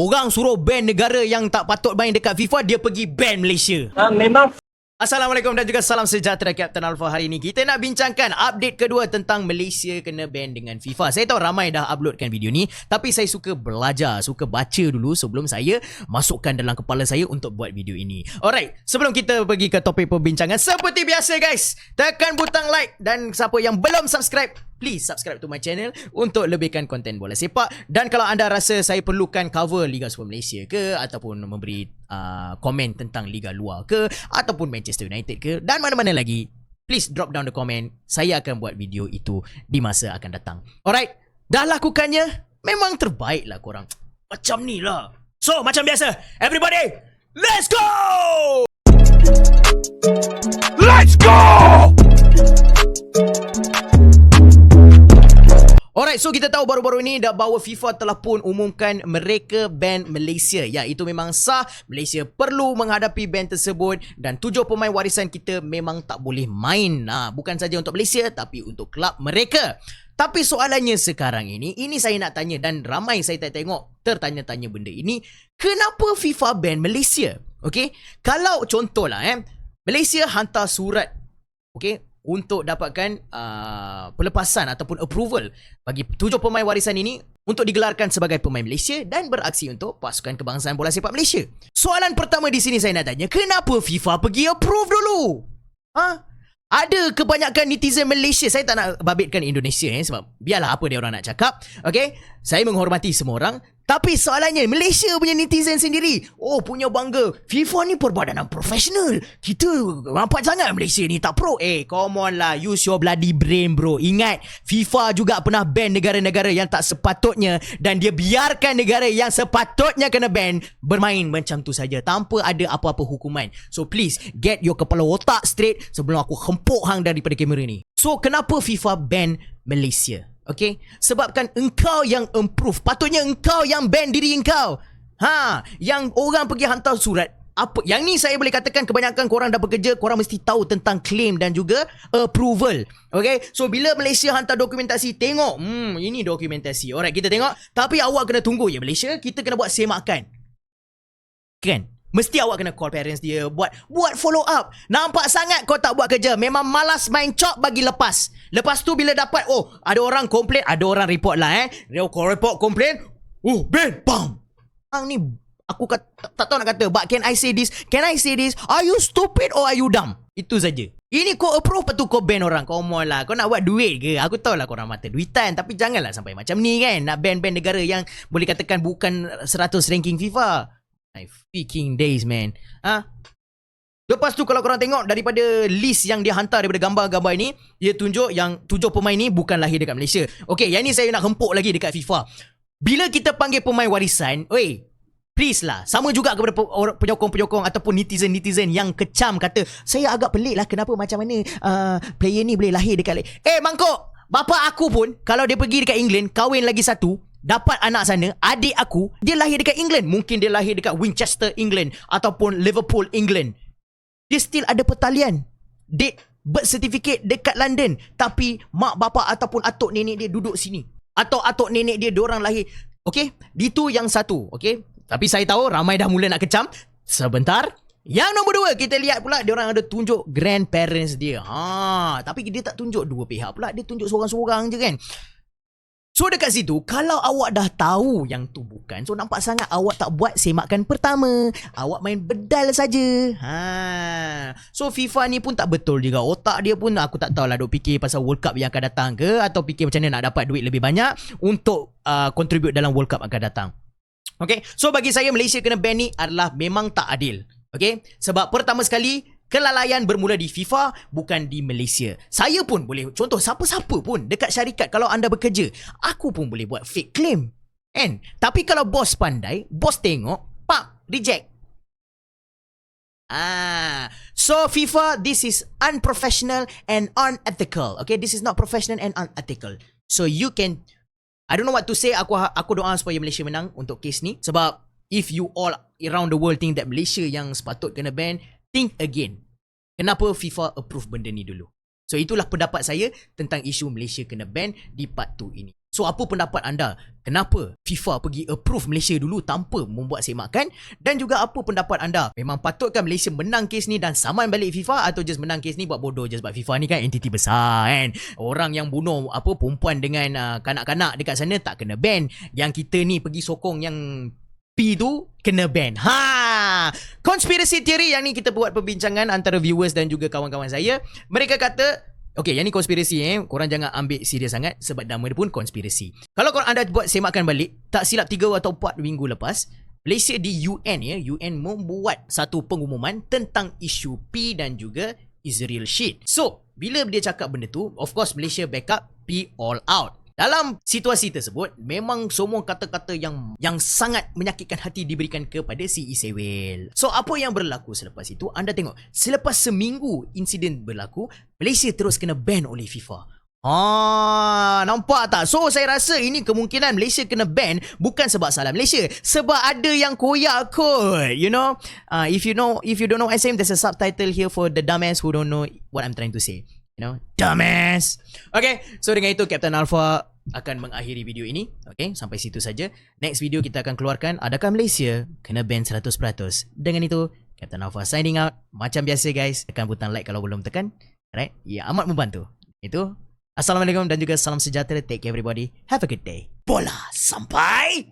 Orang suruh ban negara yang tak patut main dekat FIFA, dia pergi ban Malaysia. Ha, memang Assalamualaikum dan juga salam sejahtera Captain Alpha hari ini. Kita nak bincangkan update kedua tentang Malaysia kena ban dengan FIFA. Saya tahu ramai dah uploadkan video ni, tapi saya suka belajar, suka baca dulu sebelum saya masukkan dalam kepala saya untuk buat video ini. Alright, sebelum kita pergi ke topik perbincangan, seperti biasa guys, tekan butang like dan siapa yang belum subscribe, please subscribe to my channel untuk lebihkan konten bola sepak. Dan kalau anda rasa saya perlukan cover Liga Super Malaysia ke ataupun memberi uh, komen tentang liga luar ke ataupun Manchester United ke dan mana-mana lagi please drop down the comment. Saya akan buat video itu di masa akan datang. Alright dah lakukannya? Memang terbaik lah korang. Macam ni lah. So macam biasa everybody let's go! Let's go! Alright, so kita tahu baru-baru ini dah bahawa FIFA telah pun umumkan mereka ban Malaysia. Ya, itu memang sah. Malaysia perlu menghadapi ban tersebut dan tujuh pemain warisan kita memang tak boleh main. Nah, bukan saja untuk Malaysia tapi untuk kelab mereka. Tapi soalannya sekarang ini, ini saya nak tanya dan ramai saya tak tengok tertanya-tanya benda ini. Kenapa FIFA ban Malaysia? Okay, kalau contohlah eh, Malaysia hantar surat okay, untuk dapatkan uh, pelepasan ataupun approval bagi tujuh pemain warisan ini untuk digelarkan sebagai pemain Malaysia dan beraksi untuk pasukan kebangsaan bola sepak Malaysia. Soalan pertama di sini saya nak tanya, kenapa FIFA pergi approve dulu? Ha? Ada kebanyakan netizen Malaysia Saya tak nak babitkan Indonesia eh, Sebab biarlah apa dia orang nak cakap Okay Saya menghormati semua orang Tapi soalannya Malaysia punya netizen sendiri Oh punya bangga. FIFA ni perbadanan profesional. Kita nampak sangat Malaysia ni tak pro. Eh come on lah Use your bloody brain bro. Ingat FIFA juga pernah ban negara-negara yang tak sepatutnya Dan dia biarkan negara yang sepatutnya kena ban Bermain macam tu saja Tanpa ada apa-apa hukuman. So please Get your kepala otak straight Sebelum aku hempuk hang daripada kamera ni. So kenapa FIFA ban Malaysia Okay Sebabkan engkau yang improve. Patutnya engkau yang ban diri engkau. Ha Yang orang pergi hantar surat. Apa yang ni saya boleh katakan kebanyakan korang dah bekerja korang mesti tahu tentang claim dan juga approval. Okay so bila Malaysia hantar dokumentasi tengok. Hmm ini dokumentasi. Alright kita tengok. Tapi awak kena tunggu. Ya Malaysia kita kena buat semakan. Kan Mesti awak kena call parents dia. Buat buat follow up. Nampak sangat kau tak buat kerja. Memang malas main chop bagi lepas. Lepas tu bila dapat Oh ada orang komplain Ada orang report lah eh. Dia kau report komplain. Oh Ben Bam. Hang ni Aku kat, tak, tahu nak kata But can I say this? Can I say this? Are you stupid or are you dumb? Itu saja. Ini kau approve Lepas tu kau ban orang. Kau mau lah Kau nak buat duit ke? Aku tahu lah korang mata duitan Tapi janganlah sampai macam ni kan? Nak ban-ban negara yang Boleh katakan bukan 100 ranking FIFA My freaking days man. Ha? Lepas tu kalau korang tengok Daripada list yang dia hantar Daripada gambar-gambar ni Dia tunjuk yang Tujuh pemain ni Bukan lahir dekat Malaysia. Okay yang ni saya nak hempuk lagi Dekat FIFA. Bila kita panggil pemain warisan Oi Please lah. Sama juga kepada penyokong-penyokong Ataupun netizen-netizen Yang kecam kata Saya agak pelik lah Kenapa macam mana uh, Player ni boleh lahir dekat Eh mangkuk Bapa aku pun Kalau dia pergi dekat England Kahwin lagi satu Dapat anak sana Adik aku Dia lahir dekat England. Mungkin dia lahir dekat Winchester, England Ataupun Liverpool, England. Dia still ada pertalian. Date birth certificate dekat London Tapi mak bapa ataupun atuk nenek dia duduk sini. Atau atuk nenek dia Diorang lahir. Okay Itu yang satu Okay Tapi saya tahu Ramai dah mula nak kecam. Sebentar. Yang nombor dua Kita lihat pula Diorang ada tunjuk Grandparents dia. Ha, Tapi dia tak tunjuk dua pihak pula. Dia tunjuk seorang-seorang je kan So dekat situ Kalau awak dah tahu Yang tu bukan So nampak sangat Awak tak buat semakan pertama. Awak main bedal saja. ha. So FIFA ni pun tak betul juga. Otak dia pun Aku tak tahulah Duk fikir pasal World Cup yang akan datang ke Atau fikir macam mana Nak dapat duit lebih banyak Untuk uh, Contribute dalam World Cup akan datang. Okay? So bagi saya Malaysia kena ban ni Adalah memang tak adil. Okay? Sebab pertama sekali Kelalaian bermula di FIFA bukan di Malaysia. Saya pun boleh contoh siapa-siapa pun dekat syarikat kalau anda bekerja, aku pun boleh buat fake claim. Kan? Tapi kalau bos pandai, bos tengok, pak, reject. Ah, so FIFA this is unprofessional and unethical. Okay, this is not professional and unethical. So you can I don't know what to say. Aku aku doa supaya Malaysia menang untuk kes ni sebab if you all around the world think that Malaysia yang sepatut kena ban, think again. Kenapa FIFA approve benda ni dulu? So itulah pendapat saya tentang isu Malaysia kena ban di part 2 ini. So apa pendapat anda? Kenapa FIFA pergi approve Malaysia dulu tanpa membuat semakan? Dan juga apa pendapat anda? Memang patutkah Malaysia menang kes ni dan saman balik FIFA atau just menang kes ni buat bodoh je sebab FIFA ni kan entiti besar kan? Orang yang bunuh apa perempuan dengan uh, kanak-kanak dekat sana tak kena ban. Yang kita ni pergi sokong yang P tu kena ban. Ha! Conspiracy theory yang ni kita buat perbincangan antara viewers dan juga kawan-kawan saya. Mereka kata Okay, yang ni konspirasi eh. Korang jangan ambil serius sangat sebab nama dia pun konspirasi. Kalau korang anda buat semakan balik, tak silap 3 atau 4 minggu lepas, Malaysia di UN ya, UN membuat satu pengumuman tentang isu P dan juga Israel shit. So, bila dia cakap benda tu, of course Malaysia backup P all out. Dalam situasi tersebut, memang semua kata-kata yang yang sangat menyakitkan hati diberikan kepada si Isewil. So, apa yang berlaku selepas itu? Anda tengok, selepas seminggu insiden berlaku, Malaysia terus kena ban oleh FIFA. Ah, nampak tak? So saya rasa ini kemungkinan Malaysia kena ban bukan sebab salah Malaysia, sebab ada yang koyak kot. You know, uh, if you know if you don't know SM, there's a subtitle here for the dumbass who don't know what I'm trying to say. You know, dumbass. Okay, so dengan itu Captain Alpha akan mengakhiri video ini. Okay, sampai situ saja. Next video kita akan keluarkan adakah Malaysia kena ban 100%. Dengan itu, Captain Alpha signing out. Macam biasa guys, tekan butang like kalau belum tekan. Right? Ya, amat membantu. Itu Assalamualaikum dan juga salam sejahtera. Take care everybody. Have a good day. Bola sampai